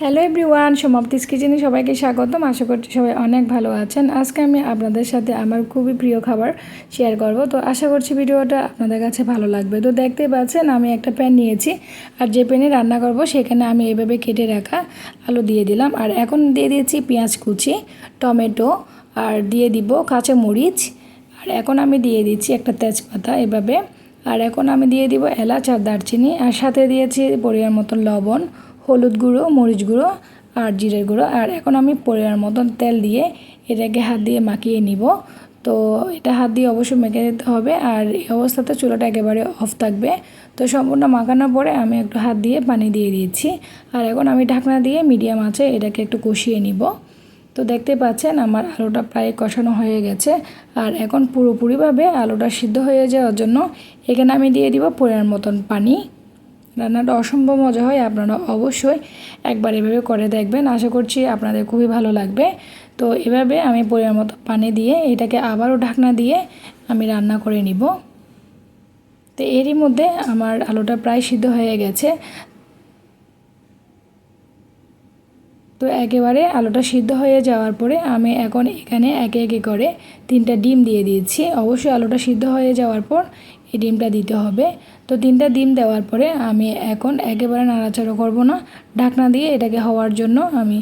Hello everyone সমাপ্তিস কিচেনে সবাইকে স্বাগতম। আশা করছি সবাই অনেক ভালো আছেন। আজকে আমি আপনাদের সাথে আমার খুবই প্রিয় খাবার শেয়ার করব। তো আশা করছি ভিডিওটা আপনাদের কাছে ভালো লাগবে। তো দেখতেই পাচ্ছেন, আমি একটা প্যান নিয়েছি। আর যে প্যানে রান্না করব, সেখানে আমি এভাবে কেটে রাখা আলু দিয়ে দিলাম। আর এখন দিয়ে দিয়েছি পেঁয়াজ কুচি, টমেটো, আর দিয়ে দিব কাঁচা মরিচ আর এখন আমি দিয়ে দিচ্ছি একটা তেজপাতা এভাবে। আর এখন আমি দিয়ে দিব এলাচ আর দারচিনি। আর সাথে দিয়েছি পরিমাণ মতন লবণ হলুদ গুঁড়ো, মরিচ গুঁড়ো আর জিরের গুঁড়ো। আর এখন আমি পরিমাণ মতন তেল দিয়ে এটাকে হাত দিয়ে মাখিয়ে নিব। তো এটা হাত দিয়ে অবশ্যই মেখে দিতে হবে। আর এই অবস্থাতে চুলাটা একেবারে অফ থাকবে। তো সম্পূর্ণ মাখানোর পরে আমি একটু হাত দিয়ে পানি দিয়ে দিয়েছি। আর এখন আমি ঢাকনা দিয়ে মিডিয়াম আছে এটাকে একটু কষিয়ে নিব। তো দেখতে পাচ্ছেন আমার আলুটা প্রায় কষানো হয়ে গেছে। আর এখন পুরোপুরিভাবে আলুটা সিদ্ধ হয়ে যাওয়ার জন্য এখানে আমি দিয়ে দিব পরিমাণ মতন পানি। রান্নাটা অসম্ভব মজা হয়, আপনারা অবশ্যই একবার এভাবে করে দেখবেন। আশা করছি আপনাদের খুবই ভালো লাগবে। তো এভাবে আমি পরিমাণ মতো পানি দিয়ে এটাকে আবারও ঢাকনা দিয়ে আমি রান্না করে নিব। তো এরই মধ্যে আমার আলুটা প্রায় সিদ্ধ হয়ে গেছে। তো একেবারে আলুটা সিদ্ধ হয়ে যাওয়ার পরে আমি এখন এখানে একে একে করে তিনটা ডিম দিয়ে দিয়েছি। অবশ্যই আলুটা সিদ্ধ হয়ে যাওয়ার পর এই ডিমটা দিতে হবে। তো তিনটা ডিম দেওয়ার পরে আমি এখন একেবারে নাড়াচাড়া করব না। ঢাকনা দিয়ে এটাকে হওয়ার জন্য আমি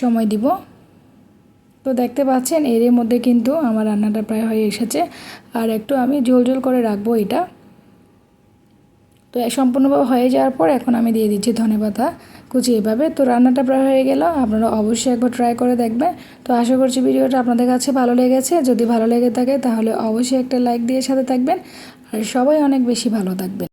সময় দিব। তো দেখতে পাচ্ছেন এর মধ্যে কিন্তু আমার রান্নাটা প্রায় হয়ে এসেছে। আর একটু আমি ঝোল ঝোল করে রাখব এটা। তো সম্পূর্ণভাবে হয়ে যাওয়ার পর এখন আমি দিয়ে দিচ্ছি ধনে পাতা কুচি এভাবে। তো রান্নাটা প্রায় হয়ে গেল, আপনারা অবশ্যই একবার ট্রাই করে দেখবেন। তো আশা করছি ভিডিওটা আপনাদের কাছে ভালো লেগেছে। যদি ভালো লেগে থাকে তাহলে অবশ্যই একটা লাইক দিয়ে সাথে থাকবেন। আর সবাই অনেক বেশি ভালো থাকবেন।